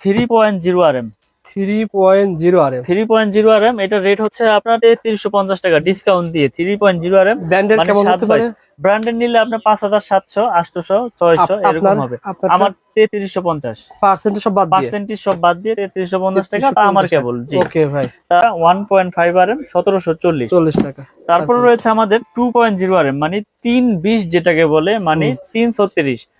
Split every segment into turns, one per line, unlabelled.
Three point zero R M
three point zero R M
three point zero R M এটা rate হচ্ছে আপনার তিনশো পঞ্চাশ টাকা ডিসকাউন্ট দিয়ে। Three point zero R M
branded
নিলে আপনার পাঁচ হাজার সাতশো আটশো ছয়শো
আপ-
এরকম
আপনার
হবে। আমার তেত্রিশশো পঞ্চাশ।
পার্সেন্টেজ সব বাদ দিয়ে?
পার্সেন্টেজ সব বাদ দিয়ে তেত্রিশশো পঞ্চাশ টাকা আমার কেবল জি।
ওকে ভাই।
One point five R M সতেরোশো চল্লিশ।
চল্লিশ টাকা।
তারপর রয়েছে আমাদের two point zero R M মানে তিন বিশ যেটাকে বলে মানে তিন ছত্রিশ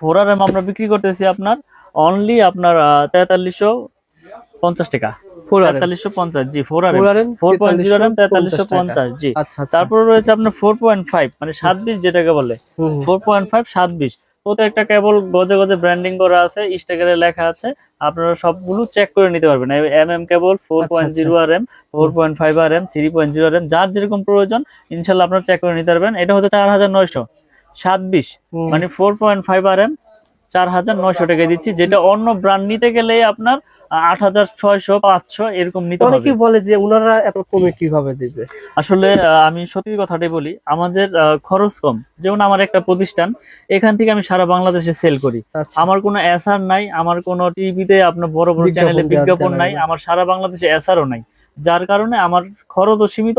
four R M আমরা বিক্রি করতেছি আপনার অনলি আপনার তেতাল্লিশশো পঞ্চাশ টাকা। জি জি। তারপরে রয়েছে আপনার ফোর পয়েন্ট ফাইভ মানে সাত বিশ যেটাকে বলে। ফোর পয়েন্ট ফাইভ সাত বিশ। প্রত্যেকটা কেবল গজে গজে ব্র্যান্ডিং করা আছে স্টিকারে লেখা আছে। আপনারা সবগুলো চেক করে নিতে পারবেন। M M cable four point. Zero R M four point five R M three point zero R M যার যেরকম প্রয়োজন ইনশাল্লাহ আপনারা চেক করে নিতে পারবেন। এটা হচ্ছে চার হাজার নয়শো। সাত বিশ মানে four point five R M চার হাজার নয়শো টাকা দিচ্ছি যেটা অন্য ব্র্যান্ড নিতে গেলে আপনার আট হাজার ছয়শো পাঁচশো এরকম নিতে হবে।
অনেকেই বলে যে ওনারা এত কমে কীভাবে দিবে?
আসলে আমি সত্যি কথাটাই বলি আমাদের খরচ কম। যেমন আমার একটা প্রতিষ্ঠান এখান থেকে আমি সারা বাংলাদেশে সেল করি।
আচ্ছা।
আমার কোনো এসআর নাই আমার কোনো টিভিতে আপনার বড় বড় চ্যানেলে বিজ্ঞাপন নাই আমার সারা বাংলাদেশে এসআরও নাই। যার কারণে আমার খরচও সীমিত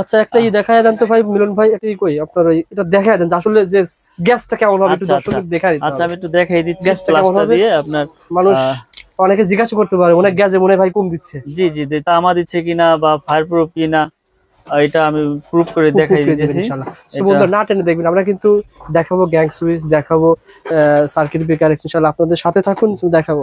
আচ্ছা একটা ই দেন তো ভাই মিলন ভাই একটা কই আপনার এটা দেন আসলে যে গ্যাসটা কেমন হবে একটু
আচ্ছা,
দর্শকদের দিতে
আচ্ছা আমি একটু দেখাই দিচ্ছি
গ্যাসটা কেমন হবে?
আপনার
মানুষ অনেকে জিজ্ঞাসা করতে পারে অনেক গ্যাসে মনে ভাই কম দিচ্ছে।
জি জি তামা দিচ্ছে কিনা বা ফায়ার প্রুফ কিনা এটা আমি প্রুফ করে দেখাই
না টেনে দেখবেন আমরা কিন্তু দেখাবো গ্যাং সুইচ দেখাবো সার্কিট ব্রেকার ইনশাআল্লাহ আপনাদের সাথে থাকুন দেখাবো।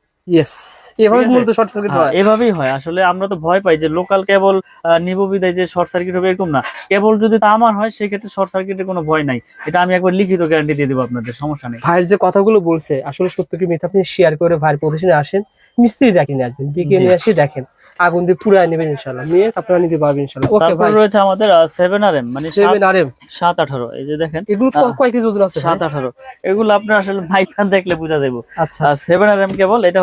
ইয়েস এভাবে মূলত শর্ট সার্কিট
হ্যাঁ, এভাবেই আসলে আমরা তো ভয় পাই যে লোকাল কেবল নিব বিদায় যে শর্ট সার্কিট হবে এরকম না। কেবল যদি তামার হয় সেক্ষেত্রে শর্ট সার্কিটের কোনো ভয় নাই। এটা আমি একবার লিখিত গ্যারান্টি দিয়ে দেবো আপনাদের সমস্যা নেই।
ভাইয়ের যে কথাগুলো বলছে আসলে সত্য কি মিথ্যা আপনি শেয়ার করে ভাইয়ের প্রতিষ্ঠানে আসেন মিস্ত্রি ডাকি নিয়ে আসবেন ডেকে নিয়ে আসি দেখেন আগুন দিয়ে পুরাই নেবেন ইনশাল্লাহ নিয়ে আপনারা নিতে পারবেন ইনশাল্লাহ ওকে ভাই
রয়েছে আমাদের সেভেন আর এম মানে
সেভেন আর এম
সাত আঠারো এই যে দেখেন।
এগুলো কয় কেজি ওজন আছে
সাত আঠারো। এগুলো আপনার আসলে মাইকান দেখলে বোঝা যাব
আচ্ছা
সেভেন আর এম কেবল এটা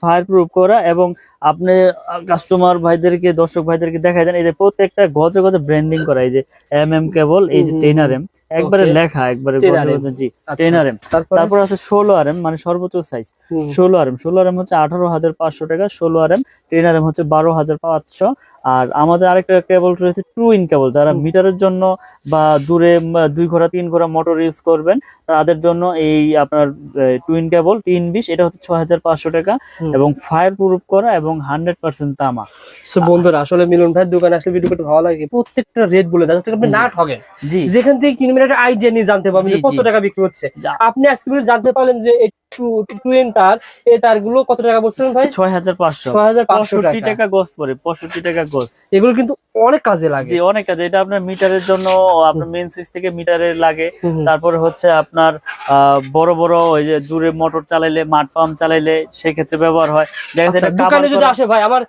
ফায়ার প্রুফ করা এবং আপনি কাস্টমার ভাইদেরকে দর্শক ভাইদেরকে দেখাই দেন এই যে প্রত্যেকটা গজে গজে ব্র্যান্ডিং করা এই যে এম এম কেবল এই যে টেনার এম একবারে লেখা একবারে
10
গর্বের
RM
কথা, জি টেন আর
আচ্ছা। তারপর?
আছে ষোলো আর এম মানে সর্বোচ্চ সাইজ ষোলো আর এম ষোলো আর এম হচ্ছে আঠারো হাজার পাঁচশো টাকা ষোলো R M ten R M হচ্ছে বারো হাজার পাঁচশো। আর আমাদের আরেকটা কেবল রয়েছে টু ইন কেবল যারা মিটারের জন্য বা দূরে দুই ঘোড়া তিন ঘোড়া মোটর ইউজ করবেন তাদের জন্য এই আপনার টুইন কেবল তিন বিশ এটা হচ্ছে ছয় হাজার পাঁচশো টাকা এবং ফায়ার প্রুফ করা এবং হান্ড্রেড পার্সেন্ট তামা।
বন্ধুরা আসলে মিলন ভাইয়ের দোকানে আসলে ভিডিও করতে ভালো লাগে। প্রত্যেকটা রেট বলে দেয় আপনি না ঠকেন
জি।
যেখান থেকে কিনবেন একটা আইডিয়া নিয়ে জানতে পারবেন যে কত টাকা বিক্রি হচ্ছে। আপনি আজকে জানতে পারলেন যে এই টু এন তার এই তারগুলো কত টাকা বলছিলেন ভাই?
ছয় হাজার পাঁচশো।
ছয় হাজার পাঁচশো টাকা।
গজ পড়ে পঁয়ষট্টি টাকা গজ
এগুলো কিন্তু অনেক কাজে লাগে।
জি অনেক কাজ। এটা আপনার মিটারের জন্য আপনার মেন সুইচ থেকে মিটারে লাগে। তারপরে হচ্ছে আপনার আহ, বড় বড় ওই যে দূরে মোটর চালাইলে মাঠ পাম্প চালাইলে সেক্ষেত্রে ব্যবহার হয়। দেখা যাচ্ছে
দোকানে যদি আসে ভাই আমার আহ,